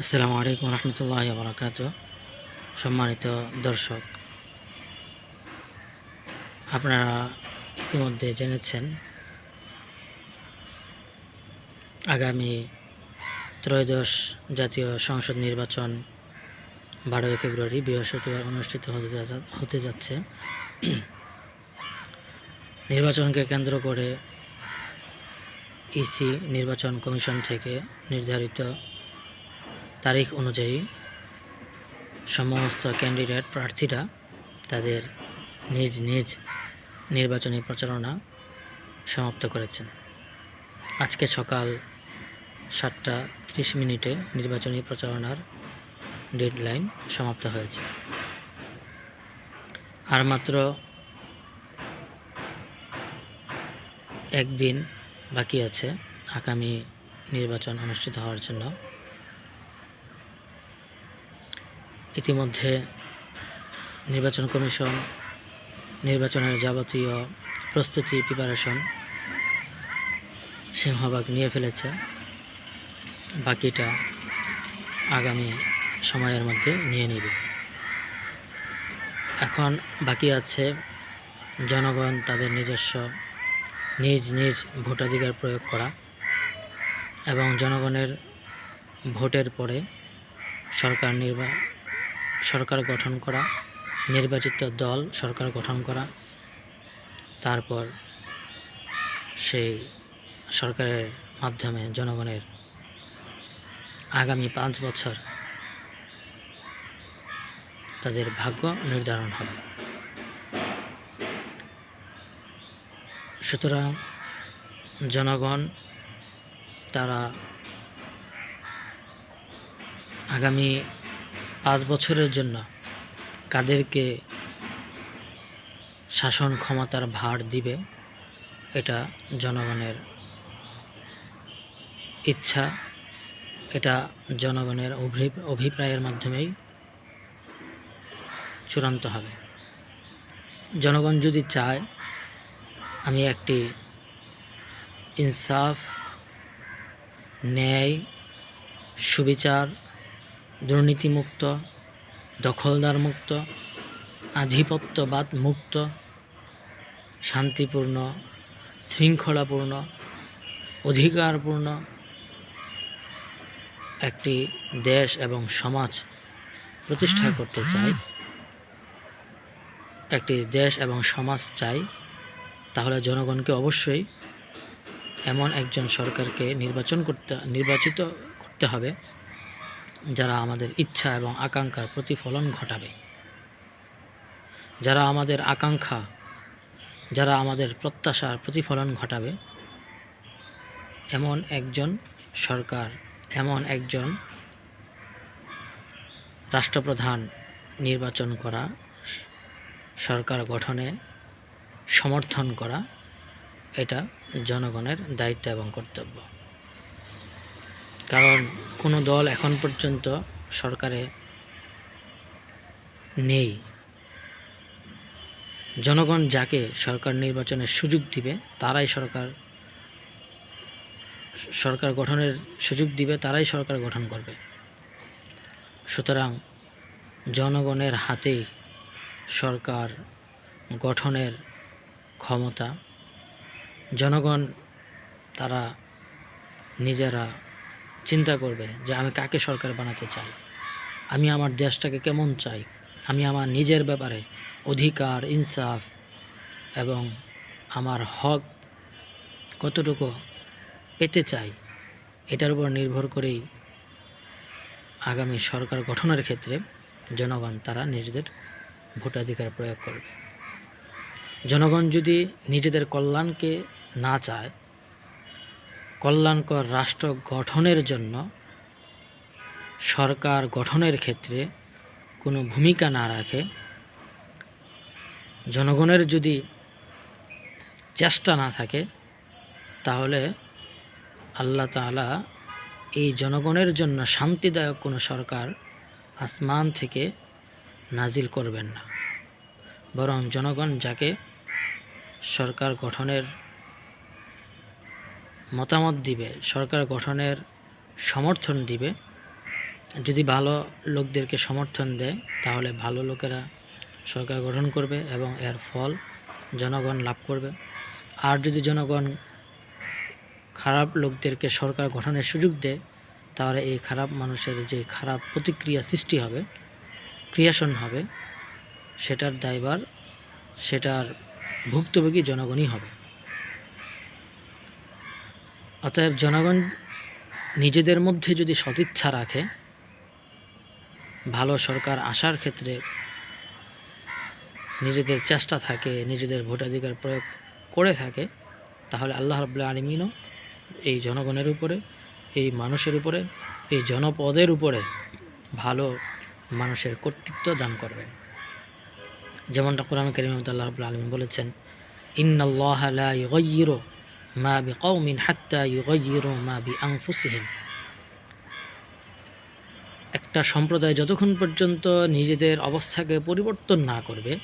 আসসালামু আলাইকুম রহমতুল্লাহ বরাকাত সম্মানিত দর্শক, আপনারা ইতিমধ্যে জেনেছেন আগামী ত্রয়োদশ জাতীয় সংসদ নির্বাচন বারোই ফেব্রুয়ারি বৃহস্পতিবার অনুষ্ঠিত হতে হতে যাচ্ছে। নির্বাচনকে কেন্দ্র করে ইসি নির্বাচন কমিশন থেকে নির্ধারিত তারিখ অনুযায়ী সমস্ত ক্যান্ডিডেট প্রার্থীরা তাদের নিজ নিজ নির্বাচনী প্রচারণা সমাপ্ত করেছেন। আজকে সকাল সাতটা ত্রিশ মিনিটে নির্বাচনী প্রচারণার ডেডলাইন সমাপ্ত হয়েছে। আর মাত্র একদিন বাকি আছে আগামী নির্বাচন অনুষ্ঠিত হওয়ার জন্য। ইতিমধ্যে নির্বাচন কমিশন, নির্বাচনের যাবতীয় প্রস্তুতি প্রিপারেশন সিংহভাগ নিয়ে ফেলেছে। বাকিটা আগামী সময়ের মধ্যে নিয়ে নিবে। এখন বাকি আছে জনগণ তাদের নিজস্ব নিজ নিজ ভোটাধিকার প্রয়োগ করা এবং জনগণের ভোটের পরে সরকার নির্বা সরকার গঠন করা, নির্বাচিত দল সরকার গঠন করা, তারপর সেই সরকারের মাধ্যমে জনগণের আগামী পাঁচ বছর তাদের ভাগ্য নির্ধারণ হবে। সুতরাং জনগণ, তারা আগামী পাঁচ বছরের জন্য কাদেরকে শাসন ক্ষমতার ভার দিবে, এটা জনগণের ইচ্ছা, এটা জনগণের অভি- অভিপ্রায়ের মাধ্যমেই চূড়ান্ত হবে। জনগণ যদি চায়, আমি একটি ইনসাফ, ন্যায়, সুবিচার দুর্নীতিমুক্ত দখলদার মুক্ত আধিপত্যবাদ মুক্ত শান্তিপূর্ণ, শৃঙ্খলাপূর্ণ, অধিকারপূর্ণ একটি দেশ এবং সমাজ প্রতিষ্ঠা করতে চাই, একটি দেশ এবং সমাজ চাই, তাহলে জনগণকে অবশ্যই এমন একজন সরকারকে নির্বাচন করতে, নির্বাচিত করতে হবে যারা আমাদের ইচ্ছা এবং আকাঙ্ক্ষার প্রতিফলন ঘটাবে। যারা আমাদের আকাঙ্ক্ষা, যারা আমাদের প্রত্যাশার প্রতিফলন ঘটাবে, এমন একজন সরকার, এমন একজন রাষ্ট্রপ্রধান নির্বাচন করা, সরকার গঠনে সমর্থন করা, এটা জনগণের দায়িত্ব এবং কর্তব্য। কারণ কোনো দল এখন পর্যন্ত সরকারে নেই। জনগণ যাকে সরকার নির্বাচনের সুযোগ দিবে, তারাই সরকার সরকার গঠনের সুযোগ দিবে, তারাই সরকার গঠন করবে। সুতরাং জনগণের হাতেই সরকার গঠনের ক্ষমতা। জনগণ, তারা নিজেরা চিন্তা করবে যে আমি কাকে সরকার বানাতে চাই? আমি আমার দেশটাকে কেমন চাই? আমি আমার নিজের ব্যাপারে অধিকার, ইনসাফ এবং আমার হক কতটুকু পেতে চাই, এটার উপর নির্ভর করেই আগামী সরকার গঠনের ক্ষেত্রে জনগণ তারা নিজেদের ভোটাধিকার প্রয়োগ করবে। জনগণ যদি নিজেদের কল্যাণকে না চায় কল্যাণকর রাষ্ট্র গঠনের জন্য সরকার গঠনের ক্ষেত্রে কোনো ভূমিকা না রাখে। জনগণের যদি চেষ্টা না থাকে, তাহলে আল্লাহ তাআলা এই জনগণের জন্য শান্তিদায়ক কোনো সরকার আসমান থেকে নাজিল করবেন না। বরং জনগণ যাকে সরকার গঠনের মতামত দিবে, সরকার গঠনের সমর্থন দিবে। যদি ভালো লোকদেরকে সমর্থন দেয়, তাহলে ভালো লোকেরা সরকার গঠন করবে এবং এর ফল জনগণ লাভ করবে। আর যদি জনগণ খারাপ লোকদেরকে সরকার গঠনের সুযোগ দেয়, তাহলে এই খারাপ মানুষের যে খারাপ প্রতিক্রিয়া সৃষ্টি হবে, ক্রিয়াশন হবে, সেটার দায়ভার, সেটার ভুক্তভোগী জনগণই হবে। অতএব জনগণ নিজেদের মধ্যে যদি সদিচ্ছা রাখে, ভালো সরকার আসার ক্ষেত্রে নিজেদের চেষ্টা থাকে, নিজেদের ভোটাধিকার প্রয়োগ করে থাকে, তাহলে আল্লাহ রাবুল্লাহ আলমিনও এই জনগণের উপরে, এই মানুষের উপরে, এই জনপদের উপরে ভালো মানুষের কর্তৃত্ব দান করবেন। যেমনটা কোরআন করিম আল্লাহ রাবুল্লাহ আলমিন বলেছেন, ইন্নাল্লাহ মা বিকাউমিন হাত্তা ইউগাইয়িরু মা বিআনফুসিহিম। একটা সম্প্রদায় যতক্ষণ পর্যন্ত নিজেদের অবস্থাকে পরিবর্তন না করবে,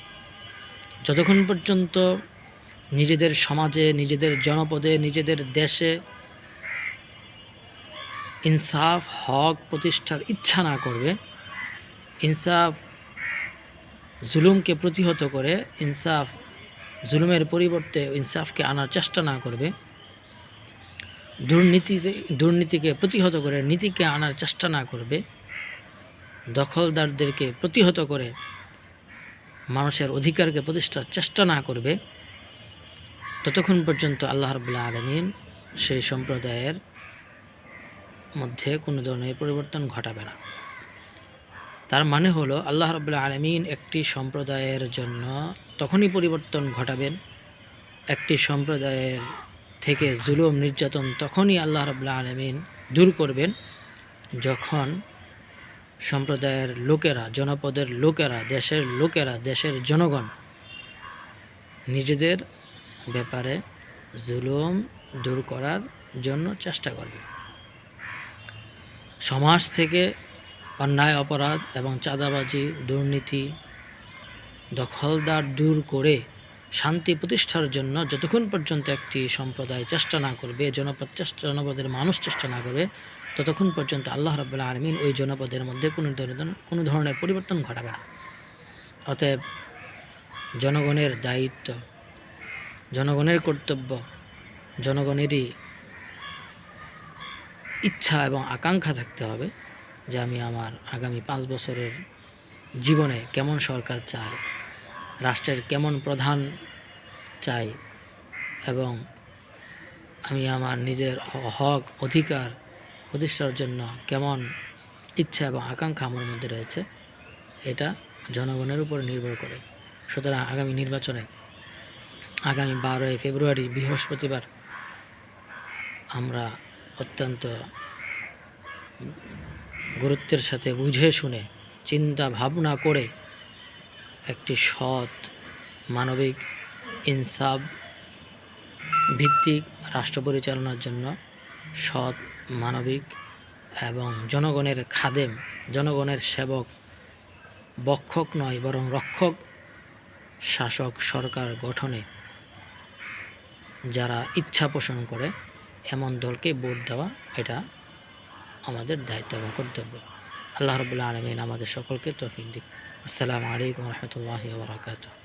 যতক্ষণ পর্যন্ত নিজেদের সমাজে, নিজেদের জনপদে, নিজেদের দেশে ইনসাফ, হক প্রতিষ্ঠার ইচ্ছা না করবে, ইনসাফ, জুলুমকে প্রতিহত করে, ইনসাফ জুলুমের পরিবর্তে ইনসাফকে আনার চেষ্টা না করবে দুর্নীতিতে দুর্নীতিকে প্রতিহত করে নীতিকে আনার চেষ্টা না করবে, দখলদারদেরকে প্রতিহত করে মানুষের অধিকারকে প্রতিষ্ঠার চেষ্টা না করবে, ততক্ষণ পর্যন্ত আল্লাহ রবুল্লাহ আলমিন সেই সম্প্রদায়ের মধ্যে কোনো ধরনের পরিবর্তন ঘটাবে না। তার মানে হলো আল্লাহ রবুল্লাহ আলমিন একটি সম্প্রদায়ের জন্য তখনই পরিবর্তন ঘটাবেন। একটি সম্প্রদায়ের থেকে জুলুম, নির্যাতন তখনই আল্লাহ রবুল্লাহ আলমিন দূর করবেন। যখন সম্প্রদায়ের লোকেরা, জনপদের লোকেরা, দেশের লোকেরা, দেশের জনগণ নিজেদের ব্যাপারে জুলুম দূর করার জন্য চেষ্টা করবে। সমাজ থেকে অন্যায়, অপরাধ এবং চাঁদাবাজি, দুর্নীতি দখলদার দূর করে শান্তি প্রতিষ্ঠার জন্য যতক্ষণ পর্যন্ত একটি সম্প্রদায় চেষ্টা না করবে, জনপদ চেষ্টা, জনপদের মানুষ চেষ্টা না করবে, ততক্ষণ পর্যন্ত আল্লাহ রাবুল্লাহ আলমিন ওই জনপদের মধ্যে কোনো ধরনের কোনো ধরনের পরিবর্তন ঘটাবে না। অতএব জনগণের দায়িত্ব, জনগণের কর্তব্য, জনগণেরই ইচ্ছা এবং আকাঙ্ক্ষা থাকতে হবে। যে আমি আমার আগামী পাঁচ বছরের জীবনে কেমন সরকার চাই, রাষ্ট্রের কেমন প্রধান চাই এবং আমি আমার নিজের হক, অধিকার প্রতিষ্ঠার জন্য কেমন ইচ্ছা এবং আকাঙ্ক্ষা আমার মধ্যে রয়েছে, এটা জনগণের উপর নির্ভর করে। সুতরাং আগামী নির্বাচনে, আগামী বারোই ফেব্রুয়ারি, বৃহস্পতিবার আমরা অত্যন্ত গুরুত্বের সাথে বুঝে শুনে, চিন্তা ভাবনা করে একটি সৎ মানবিক ইনসাফ ভিত্তিক রাষ্ট্র পরিচালনার জন্য সৎ মানবিক এবং জনগণের খাদেম, জনগণের সেবক, বক্ষক নয়, বরং রক্ষক শাসক সরকার গঠনে যারা ইচ্ছা পোষণ করে, এমন দলকে ভোট দেওয়া এটা আমাদের দায়িত্ব এবং কর্তব্য। আল্লাহ রবুল্লা আলমিন আমাদের সকলকে তৌফিক দিক। আসসালামু আলাইকুম রহমতুল্লাহ বরাকাতুহ।